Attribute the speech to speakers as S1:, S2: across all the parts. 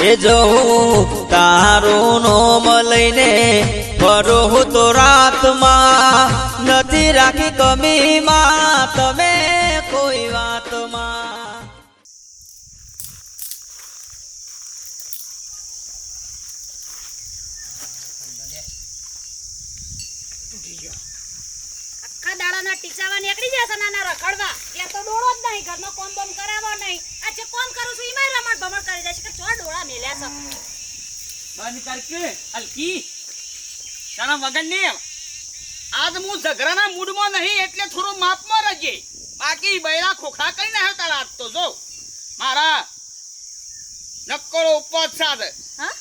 S1: એ જવું તારું નોમ લઈને ફરો હું તો રાતમાં નથી રાખી કમીમાં. તમે કોઈ વાતમાં
S2: આખા દાડાના ટીચાવા નીકળી જશે નાના રખડવા ત્યાં તો ડોળો જ નહીં ઘરનો કોમ બોમ કરાવવો નહીં આ જે કોમ કરું છું એમાં રમણ ભમણ કરી દેશે કે ચો ડોળા મેલ્યા છે
S3: બંધ કર કે હલકી તારા વગર નહીં આજ હું ઝઘરાના મૂડમાં નહીં એટલે થોડું માપમાં રહેજે બાકી બૈરા ખોખા કઈ ના તારા આજ તો જો મારા નક્કોડો ઉપવાસ સાધ
S2: હા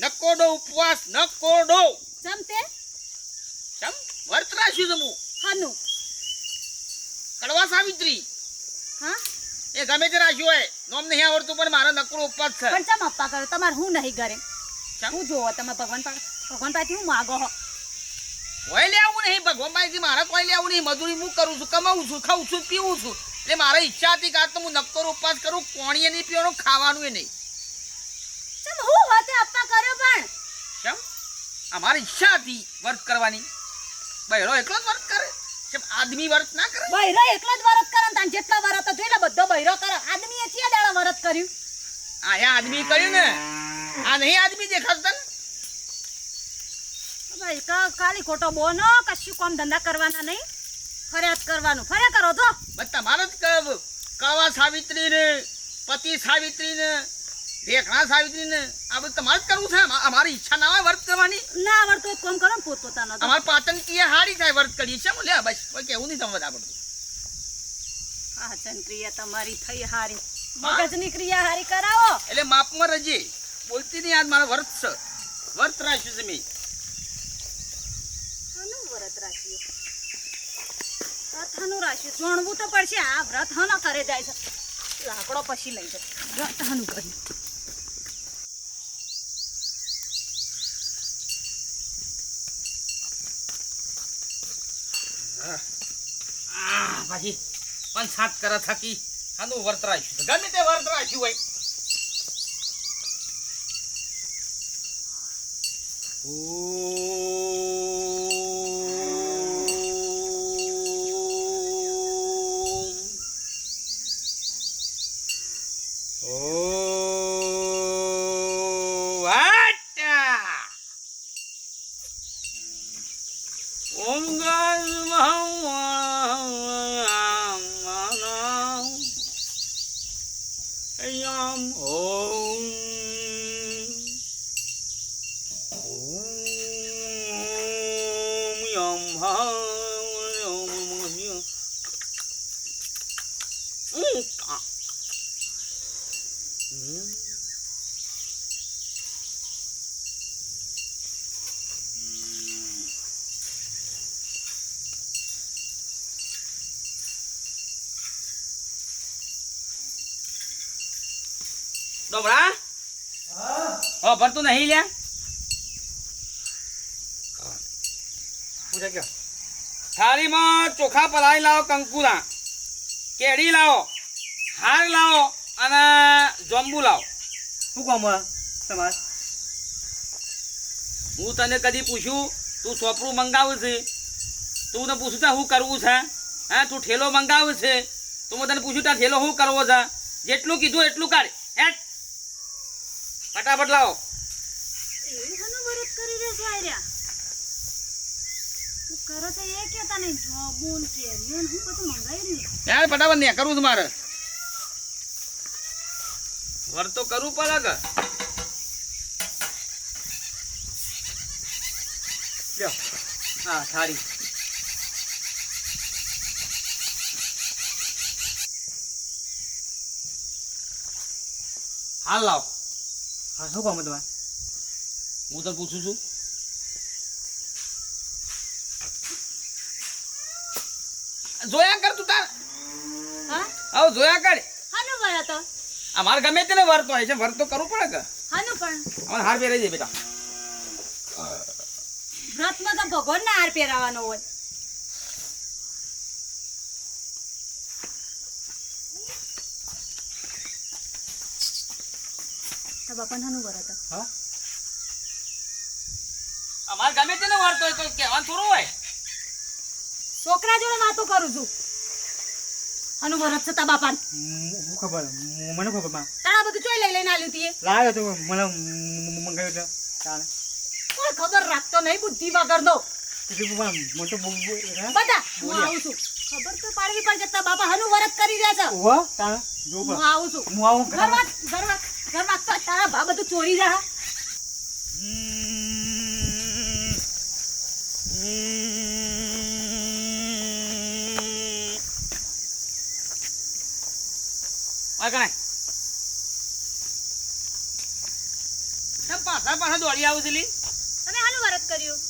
S3: નક્કોડો ઉપવાસ નક્કોડો
S2: જમ તે
S3: ચમ વર્ત રાખ્યું છે હું
S2: હનું
S3: કડવા સાવિત્રી.
S2: હા?
S3: એ ગમે તે રાખ્યું હોય નોમ નહીં આવડતું પણ મારો નકરો ઉપવાસ છે.
S2: પણ ચમ અપ્પા કરો તમારે હું નહીં ઘરે?
S3: ચમ?
S2: હું જોવો તમે ભગવાન ભગવાન પાસેથી હું માગો હો?
S3: કોઈ લેવું નહીં ભગવાન પાસેથી મારે કોઈ લેવું નહીં. મજૂરી હું કરું છું કમાવું છું ખાઉં છું પીવું છું. એટલે મારી ઈચ્છા હતી કે તો હું નકરો ઉપવાસ કરું કોણીએ નહીં પીવાનું ખાવાનું એ નહીં.
S2: ચમ હું હોતે અપ્પા કર્યો પણ?
S3: કેમ અમારી ઈચ્છા હતી વર્ક કરવાની. બહેરો એકલો જ વર્ક કરે. કેમ આદમી વરત ના કરે?
S2: બૈરો એકલો જ વરત કરે તાન જેટલા વરત તો જોઈ લે બધો બૈરો કરે. આદમીએ છે દાડા વરત કર્યું?
S3: આયા આદમી કર્યું ને? આ નહીં આદમી દેખાતો તને
S2: ભાઈ ખાલી ખોટો બોનો કશું કામ ધંધા કરવાના નહીં. ફરિયાદ કરવાનું. ફર્યા કરો તો
S3: તમારો જ ક- કવા સાવિત્રી ને પતિ સાવિત્રી ને ઢેકણા સાવિત્રી આ બધું તમારે જ કરવું છે? અમારી ઈચ્છા ના હોય વર્ત કરવાની.
S2: ના આવડતું હોય તો કામ કરો ને પોતપોતાનો તો.
S3: અમારે પાચન ક્રિયા હારી થાય વર્ત કરીએ છે લે બસ કોઈ કેવું નહીં તમે બધા બધું
S2: પાચન ક્રિયા તમારી થઈ હારી. મગજની ક્રિયા હારી કરાવો.
S3: એટલે માપમાં રજે. બોલતી નહીં આજ મારે વર્ત છે વર્ત રાખ્યું છે મેં.
S2: વ્રત રાખ્યું. વ્રત રાખ્યું. જોણવું તો પડશે આ વ્રત હાનો કરે જાય છે. લાકડો પછી લઈ જાય. વ્રત હાનું કર્યું
S3: આ પછી પણ સાત કરે થકી આનું વર્ત રાખ્યું છે. ગમે તે વર્ત રાખ્યું હોય ઓમ. ઓમ. આટ્યા. ઓમ ગાય મહાવાણામ. યમ ઓમ. ઓમ યમ હાવયમ. ઉમ, આ. હમ. ડોબરા હા ભરતું નહીં લ્યા પૂછે કયો થાળીમાં ચોખા પલાળી લાવો કંકુરા. કેડી લાવો હાર લાવો અને જોંબુ લાવો.
S4: શું કામ તમારે?
S3: હું તને કદી પૂછ્યું તું સોપરું મંગાવું છે? તું તને પૂછું ત્યાં શું કરવું છે? હા તું ઠેલો મંગાવું છે? તું મેં તને પૂછ્યું ત્યાં ઠેલો શું કરવો છે? જેટલું કીધું એટલું કાઢ. હેટ. ફટાફટ લાવો.
S2: કરી હું કરો તો એ નહીં જોબુન કેરીઓન હું બધું મંગાવી રહ્યું
S3: યાર ફટાફટ ને કરવું છે મારે. વર તો કરવું પડે કે
S4: લ્યો હા થાળી.
S3: હાલ લાવ.
S4: હા શું કામ તમે
S3: હું તો પૂછું છું? જોયા કર તું તાર.
S2: હા?
S3: આવ જોયા કર.
S2: હાનો હાનું વ્રત
S3: અમારે ગમે તેને વર્ત હોય છે વર્ત તો કરવું પડે કે?
S2: હાનું પણ.
S3: અમાર હાર પહેરાઈ દે બેટા.
S2: વ્રતમાં તો ભગવાનને હાર પહેરાવાનો હોય. બાપાને હાનું
S4: હા?
S3: અમારે ગમે તેને વર્તો હોય તો કહેવાનું થોડું હોય.
S2: છોકરા જોડે વાતો કરું છું. હાનું વરત છે તા બાપાને.
S4: હું હું ખબર મને ખબરમાં.
S2: તારા બધું ચોઈ લઈ લઈને આલ્યું તીએ
S4: લાવ્યો તો મને મંગાવ્યો તો. ચાલે
S2: કોઈ ખબર રાખતો નહીં બુદ્ધિ વગરનો
S4: મને તો હે?
S2: બધા હું આવું છું. ખબર તો પાડવી પડશે જતા બાપા હનુ વરત કરી રહ્યા છે.
S4: જો
S2: હું આવું છું.
S4: હું આવું.
S2: ઘર વાત ઘર વાત ઘર વાત તો તારા બા બધું ચોરી જા
S3: ઓય કણાય કેમ પાછા પાછા દોડી આવું છે લી.
S2: તમે હાનું વરત કર્યું?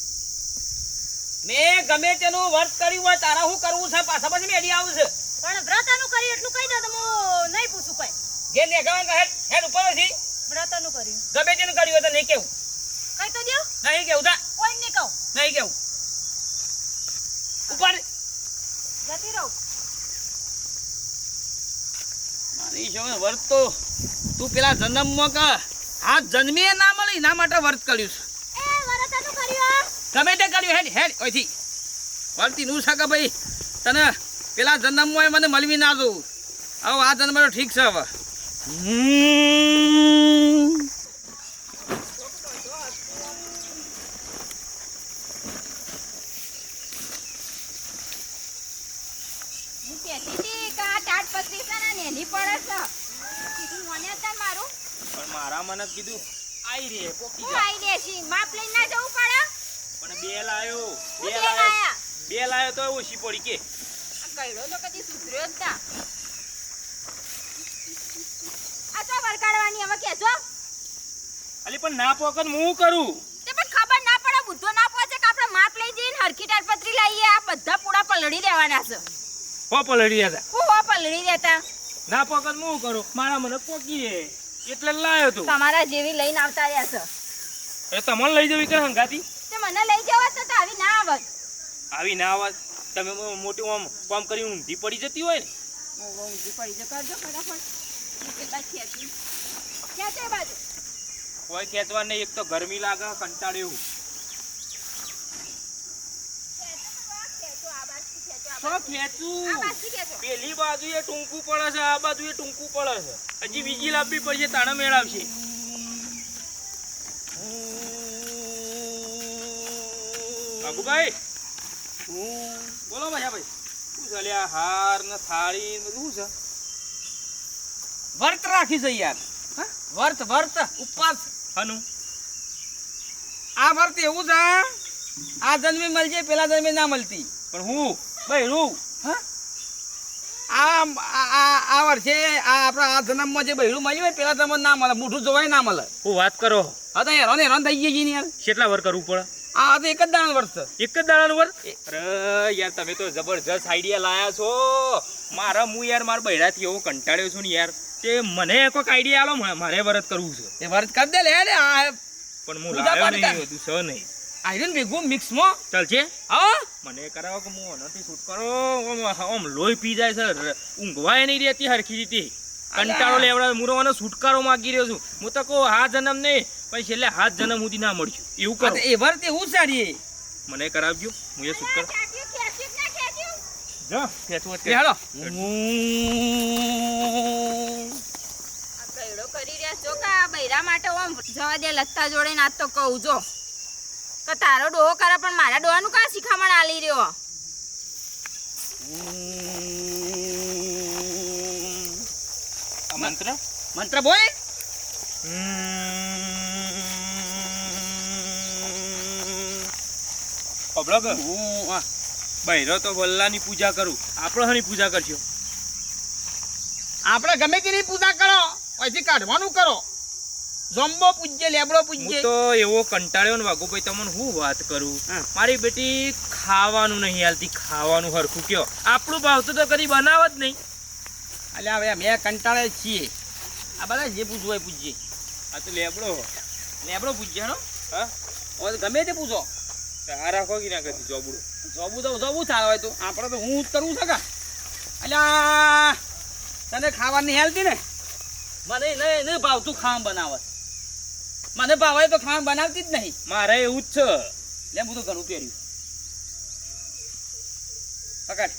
S3: મેં ગમે તેનું વર્ત કર્યું હોય તારા શું કરવું છે? પાછા પછી મેડી આવું છે.
S2: પણ વ્રત આનું કર્યું એટલું કહી દો તો હું નહીં પૂછું કઈ.
S3: જે લેગાવાનું હેડ હેડ ઉપર હતી
S2: વ્રત આનું કર્યું.
S3: ગમે તેનું કર્યું હોય તો નહીં કેવું.
S2: કઈ તો દ્યો.
S3: નહીં કેવું તા
S2: કોઈ નહીં કહું.
S3: નહીં કેવું. ઉપર.
S2: જતી રહું.
S3: જો વર્ત તો તું પેલા જન્મમાં ક આ જન્મીએ ના મળી ના માટે વર્ત કર્યું છે. ગમે તે કર્યું હેડ હેડ ઓયથી. વર્તી નું છે કે ભાઈ તને પેલા જન્મમાં મને મળવી ના દઉં હવે આ જન્મ તો ઠીક છે હવે. હમ.
S5: હું કહેતી હતી કે આ તાડપત્રી છે ને નેની પડે છે કીધું મને હતા મારું
S6: પણ મારા મને કીધું આઈ રે પોકી જા.
S5: આઈ દેશી માપ લઈને ના જવું પડે?
S6: પણ બે લાયો બે લાયો. બે લાયો તો ઓછી પડી કે.
S5: કઈડો તો કદી સુધર્યો જ ના. આ તો વરકાડવાની હવે કહેજો
S6: અલી પણ ના પોકન હું કરું?
S5: તે પણ ખબર ના પડે બુદ્ધો ના પહોંચે કે આપણે માપ લઈ જઈને હરખી તાડપત્રી લઈએ આ બધા પૂડા પલળી દેવાના છે.
S6: હો પલળી હતા
S5: હું પલળી દેતા
S6: ના પોકન હું કરું? મારા મને પોકી રે. એટલે લાયો તું.
S5: તમારા જેવી લઈને આવતા રહ્યા છો.
S6: એ તમને લઈ જવી કે હંગાતી?
S5: તે મને લઈ જવા તો આવી ના આવત.
S6: આવી ના આવત? તમે મોટી આમ કામ કરી ઊંધી પડી જતી હોય ને?
S5: ઊંધી પડી છે કરજો ફટાફટ. કેટલા ખેંચી ખેંચે બાજુ.
S6: કોઈ ખેંચવા નહીં એક તો ગરમી લાગે કંટાળ્યું. શું ખેંચું? પેલી બાજુ એ ટૂંકું પડે છે આ બાજુ એ ટૂંકું પડે છે. હજી બીજી લાંબી પડશે તાણે મેળવશે. બાબુભાઈ બોલો ભાઈ ભાઈ શું છે લ્યા હાર ને થાળી ને બધું શું છે?
S3: વર્ત રાખી છે યાર. હા? વર્ત વર્ત ઉપવાસ.
S6: હનુ.
S3: આ વર્ત એવું છે આ જન્મે મળજે પેલા જન્મે ના મળતી
S6: પણ હું?
S3: ભાઈ રૂ. હા? આ આ- વર્ષે આ આપણા આ જન્મમાં જે બૈરું મળ્યું હોય પેલા તમને ના મળે મોઢું જોવાય ના મળે.
S6: હું વાત કરો.
S3: હા તો હેરાન હેરાન થઈ ગઈ ને યાર.
S6: કેટલા વર કરવું પડે?
S3: આ તો એક જ દાણ વર્ષ
S6: એક જ દાણા વર્ષ અરે યાર તમે તો જબરજસ્ત આઈડિયા લાયા છો. મારા હું યાર મારા બૈરાથી એવો કંટાળ્યો છું ને યાર તે મને કોઈક આઈડિયા આલો મારે વરત કરવું છે.
S3: એ વરત કરી દે લે આ
S6: પણ હું લાવ્યો નહીં
S3: હતું
S6: બધું છે નહીં.
S3: આયરન ભેગું મિક્સમાં.
S6: ચાલ છે
S3: હા?
S6: મને કરાવો કે હું નથી શૂટ કરો? આમ લોહી પી જાય સર ઊંઘવાય નહીં રહેતી હરખી રીતે. કંટાળો લેવડા મુરવાનો છુટકારો માગી રહ્યો છું. હું તો કહું હા જન્મ નહીં. પણ છેલ્લે હાથ જન્મ સુધી ના મળ્યું એવું કરો.
S3: એ વાર તે હું સારી
S6: મને કરાવજો. હું એ શૂટ કરો.
S3: હાલો.
S5: કરી રહ્યા છો કે આ બૈરા માટે ઓમ જવા દે લત્તા જોડે ના તો કહું જો. કે તારો ડોહો કરે પણ મારા ડોહાનું કા શિખામણ આલી રહ્યો?
S6: મંત્ર?
S3: મંત્ર બોલ.
S6: કે
S3: હું હા.
S6: બૈરો તો વલ્લાની પૂજા કરું. આપણે હની પૂજા કરશો
S3: આપણે ગમે તેની પૂજા કરો પછી કાઢવાનું કરો. જોમ્બો પૂજ્ય લેબડો પૂજ્ય.
S6: તો એવો કંટાળ્યો ને વાઘુભાઈ તમને હું વાત કરું? મારી બેટી ખાવાનું નહીં હાલતી ખાવાનું હરખું કયો. આપણું ભાવતું તો કદી બનાવ જ નહીં.
S3: એટલે હવે અમે કંટાળે છીએ. આ બધા જે પૂછવું હોય પૂજ્ય
S6: આ તો લેબડો
S3: લેબડો પૂજ્ય હેનો
S6: હા?
S3: હવે ગમે તે પૂછો.
S6: આ રાખો કે ના કરતી જોબડું?
S3: જોબું તો જોબું થાય હોય તો. આપણે તો હું જ કરવું છે કા? અલ્યા તને ખાવાની હેલતી ને? મને નહીં નહીં ભાવતું ખાવા બનાવે મને ભાવે તો ખાવાનું બનાવતી જ નહીં.
S6: મારે એવું જ છે.
S3: લે હું તો ઘણું પહેર્યું. પકડ.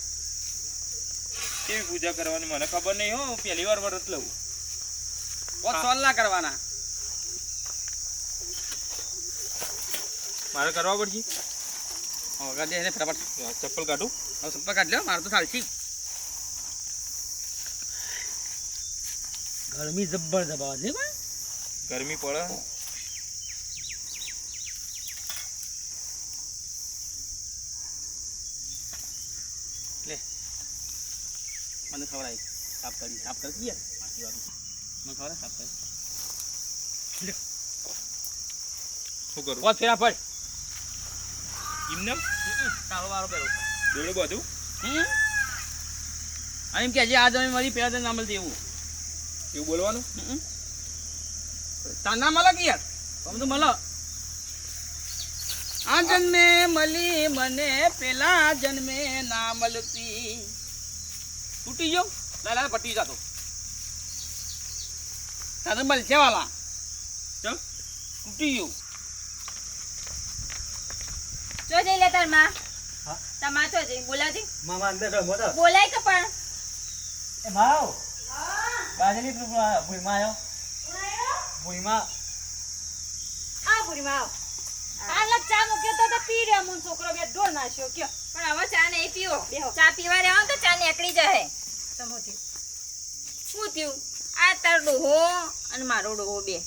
S6: કેવી પૂજા કરવાની મને ખબર નહીં હો પહેલી વાર વરત લઉં.
S3: બહુ સોલ્લા કરવાના.
S6: મારે કરવા પડશે?
S3: એને ફટાફટ.
S6: ચપ્પલ કાઢું.
S3: હવે સંપર્ક કાઢ લો મારે તો ચાલશે ગરમી જબ્બર દબાવ છે
S6: ગરમી પડે.
S3: મને ખબર સાફ કરી સાફ કરી દઈએ માટી વાળી મને ખબર સાફ કરી
S6: શું કરું
S3: બહુ ફેરા પડ
S6: એમને
S3: કાળો વાળો પેલો
S6: દોડું બધું
S3: હમ એમ કે આ જમી મારી પેલા ના મળતી એવું
S6: એવું બોલવાનું
S3: તાર ના મળે કે યાર તમે તો મળો આ જન્મે મળી મને પેલા જન્મે ના મળતી તૂટી ગયો? લા લા પટી જતો તારે મળશે વાલા
S6: ચલ
S3: તૂટી ગયો.
S5: જો જઈ લે તારમાં.
S4: હા?
S5: તમાર તો જઈ બોલાજી
S4: મામા અંદર રમો તો
S5: બોલાય કે પણ.
S4: એ ભાવ? બાજરી ભૂઈમાં આવ્યો ભૂઈમાં
S2: આ પૂરીમાં આવ જ ચા મૂક્યો તો તો પી રહ્યા મું છોકરો બે ઢોળ નાખ્યો કયો.
S5: પણ હવે ચા નહીં પીવો. ચા પીવા રહેવા તો ચા નીકળી જાય
S2: સમોથી
S5: શું થયું? આ તારો ડોહો અને મારો ડોહો બે.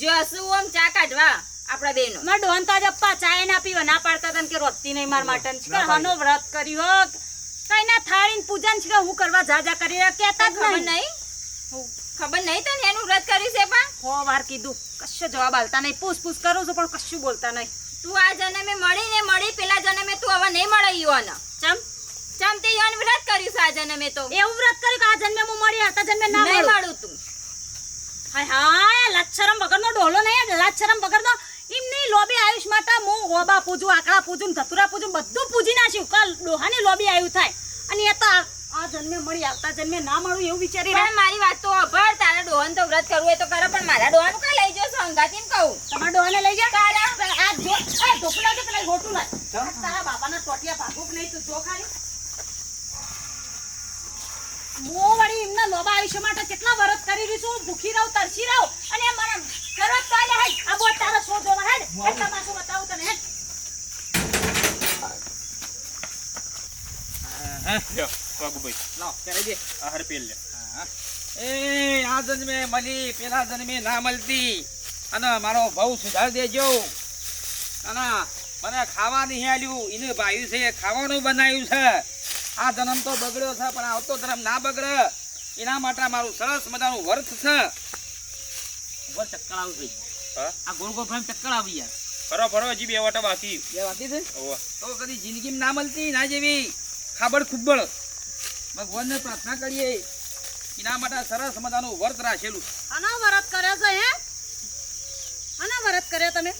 S5: જસુ આમ ચા કાઢવા આપણા બેનો.
S2: મારા ડોહન તો અપ્પા ચાય ના પીવા ના પાડતા હતા ને કે રોટતી નહીં માર માટન. છે હનો વ્રત કર્યો કઈ ના થાળી ને પૂજન છે હું કરવા જા જા કરી રહ્યા કેતા જ નહીં.
S5: નહીં? ખબર નહીં તને એનું વ્રત કર્યું છે પણ?
S2: હો વાર કીધું. કશું જવાબ આલતા નહીં. પૂછ પૂછ કરું છું પણ કશું બોલતા નહીં.
S5: તું આ જન્મે મળી ને મળી પેલા જન્મે તું હવે નહીં મળે યોન
S2: ચમ?
S5: ચમ તે યોન વ્રત કર્યું છે આ જન્મે તો?
S2: એવું વ્રત કર્યું કે આ જન્મે હું મળી હતા જન્મે ના
S5: નહીં
S2: મળું.
S5: તું.
S2: હાય હાય લાચ્છરમ વગરનો ડોલો નહીં લાચરમ વગરનો એમ નહીં લોબી આયુષ માટે હું ઓબા પૂજું આકડા પૂજું ધતુરા પૂજું બધું પૂજી નાખ્યું કાલ ડોહાની લોબી આવ્યું થાય. અને એ તો આ- જન્મે મળી આવતા જન્મે ના મળું એવું વિચારી
S5: પણ મારી વાત તો અભર તારા ડોહન તો વ્રત કરવું હોય તો કરો પણ મારા ડોહાનું કા લઈ જશો અંગાતી કહું.
S2: તમારા ડોહને લઈ જા તારા? આ જો એ ઢોકળા કે પેલા ગોટું લાય. તારા બાપાના ટોટિયા ભાગુક નહીં તું જો ખાલી. હું વળી એમના લોબા આયુષ્ય માટે કેટલા વરત કરી રહી છું ભૂખી રહું તરસી રહું અને મારા કરો જ ચાલે હેડ આ બોટ તારા સો જોવા હે? તમાશું બતાવું તને હે
S6: લ્યો. વાઘુભાઈ
S3: લાવ પહેરાઈ દે.
S6: આહાર પેલ લે.
S3: એ આ જન્મે મળી પેલા જન્મે ના મળતી અને મારો ભાવ સુધારી દેજો. અને મને ખાવા નહીં આલ્યું. એને ભાઈ છે ખાવાનું બનાવ્યું છે. આ જન્મ તો બગડ્યો છે પણ આવતો જન્મ ના બગડે. એના માટે મારું સરસ મજાનું વર્ત છે. ઉપર ચક્કર આવી આ ગોળ ગોળ ચક્કર આવી યાર.
S6: ફરો ફરો હજી બે વાટા બાકી.
S3: બે વાતી છે? તો કદી જિંદગીમાં ના મળતી ના જેવી. ખાબડ ખુબ્બળ ભગવાનને પ્રાર્થના કરીએ. એના માટે સરસ મજાનું વર્ત રાખેલું.
S2: આના વ્રત કરે છે હે? આના વ્રત કર્યા તમે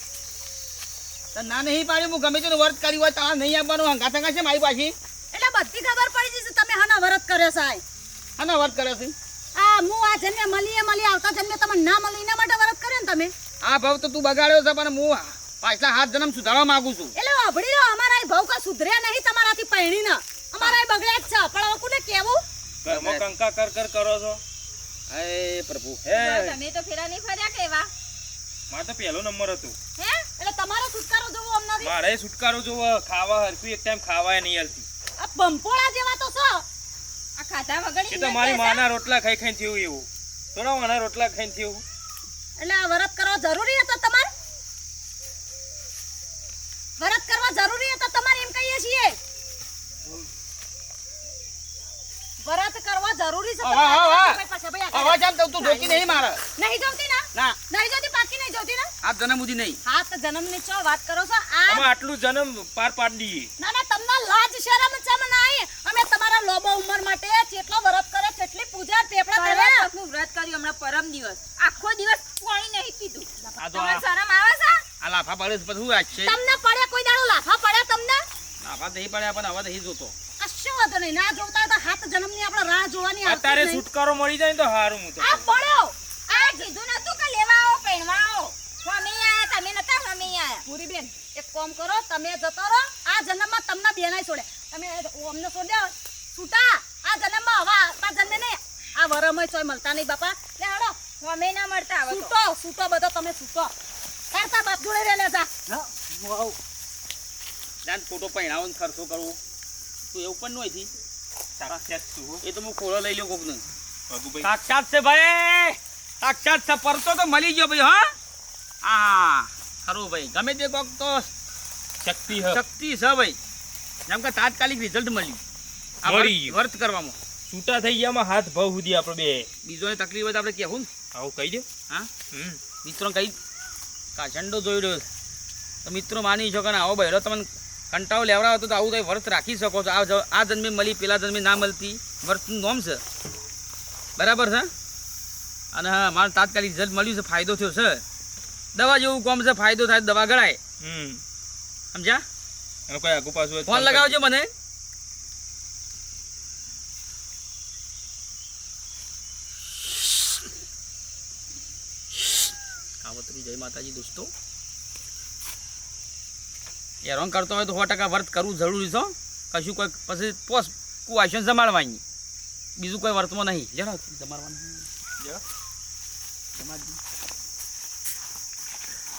S3: ના નહીં પાડ્યું હું ગમે તેનું વર્ત કર્યું હોય તો નહીં આવવાનું હંગા થંગા છે મારી પાછી?
S2: એટલે બધી ખબર પડી જશે તમે હાના વ્રત કરે સાહેબ
S3: હાના વર્ત કર્યો છે?
S2: આ હું આ જન્મે મળીએ મળી આવતા જન્મે તમે ના મળી એના માટે વર્ત કરે ને તમે?
S3: આ ભાવ તો તું બગાડ્યો છે પણ હું પાછલા હાથ જન્મ સુધારવા માંગુ છું.
S2: એટલે અભડી લો અમારા ભાવ કા સુધર્યા નહીં તમારાથી પૈણીના અમારા બગડ્યા જ છે પણ હવે કોને કેવું
S6: ઘરમાં કંકા કર કર કરો છો.
S3: હે પ્રભુ હે.
S5: તમે તો ફેરા નહીં ફર્યા કેવા
S6: મારે તો પહેલો નંબર હતો.
S2: હે? એટલે તમારો છુટકારો જોવો અમને
S6: મારે છુટકારો જોવો ખાવા હરખું એક ટાઈમ ખાવાય નહીં હાલતી
S2: આ બંપોળા જેવા તો છો.
S5: આ ખાધા વગર
S6: એ તો મારી માના રોટલા ખાઈ ખાઈ થયું એવું. થોડા માના રોટલા ખાઈ થયું.
S2: એટલે આ વરત કરવા જરૂરી હતો તમારે વરત કરવા જરૂરી હતો તમારે એમ કહીએ છીએ વરત કરવા જરૂરી છે
S3: હા, હા, હા.
S2: ભાઈ પાછા
S3: અવાજ આમ તું જોતી નહીં મારે.
S2: નહીં. જોતી ના?
S3: ના.
S2: નહીં જોતી પાકી નહીં જોતી ના?
S3: આ જન્મ સુધી નહીં.
S2: હા તો જન્મની ચો વાત કરો છો? આ
S6: અમે આટલું જન્મ પાર પાડી દઈએ
S2: ના ના તમને લાજ શરમ ચમ નહીં? અમે તમારા લોબો ઉંમર માટે જેટલો વરત કરે તેટલી પૂજા પેપડા કરે
S5: આપનું વ્રત કર્યું હમણાં પરમ દિવસ. આખો દિવસ પાણી નહીં પીધું
S3: આ
S5: તમને શરમ આવે છે?
S3: આ લાફા પડે છે બધું આજ છે.
S2: તમને પડે કોઈ દાડો લાફા પડે તમને?
S3: લાફા નહીં પડે પણ હવે નહીં જોતો.
S2: કશું વાંધો નહીં ના જોતા તો હાથ રાહ જોવાની
S6: અત્યારે છુટકારો મળી જાય તો સારું હું તો
S2: આ પડ્યો
S5: આ કીધું નતું કે લેવા આવો પહેણવા આવો મમ્મી આયા તમે નતા મમ્મી આયા.
S2: પૂરી બેન એક કામ કરો તમે જતો રહો આ જન્મમાં તમને બેનાય છોડે. તમે અમને છોડ્યો છૂટા આ જન્મમાં હવા આ જન્મે ને આ વરમય ચોય મળતા નહીં બાપા. લે હડો
S5: મમ્મી ના મળતા આવે
S2: છૂટો છૂટો બધો તમે છૂટો. કરતા બાપ જોડે રે લે જા.
S4: હું
S3: જાન ફોટો પહેણાવો ને ખર્ચો કરવું. તું એવું પણ નહીં થી
S6: સાક્ષાત છું
S3: એ તો હું ખોળો લઈ લ્યો કોકનું સાક્ષાત છે ભાઈ. સાક્ષાત છે પરતો તો મળી ગયો ભાઈ હા? આ ખરું ભાઈ ગમે તે કોક તો
S6: શક્તિ
S3: શક્તિ છે ભાઈ. જેમ કે તાત્કાલિક રિઝલ્ટ મળ્યું.
S6: મળી
S3: વર્ત- કરવામાં.
S6: છૂટા થઈ ગયામાં હાથ ભાવ સુધી આપણે બે.
S3: બીજોને તકલીફ હોય તો આપણે કહેવું ને.
S6: આવું કહી દે
S3: હા? મિત્રો કહી કાચંડો જોઈ રહ્યો તો મિત્રો માની શકો ને આવો બહેરો તમને કંટાળો લેવડાવો તો આવું તો વર્ત રાખી શકો છો. આ આ જન્મે મળી પેલા જન્મે ના મળતી. વર્તનું નોમ છે. બરાબર છે? અને હા મારે તાત્કાલિક રિઝલ્ટ મળ્યું છે ફાયદો થયો છે. દવા જેવું કોમ છે ફાયદો થાય દવા ગળાય સમજ્યા?
S6: કોઈ આગુ પાછું
S3: ફોન લગાવજો મને. કાવતરી જય માતાજી દોસ્તો. હેરાન કરતો હોય તો સો ટકા વર્ત કરવું જરૂરી છે. કશું કોઈ પછી પોસ કુવાશન જમાડવાની બીજું કોઈ વર્તમાં નહીં જરા જમાડવાનું
S6: જરા.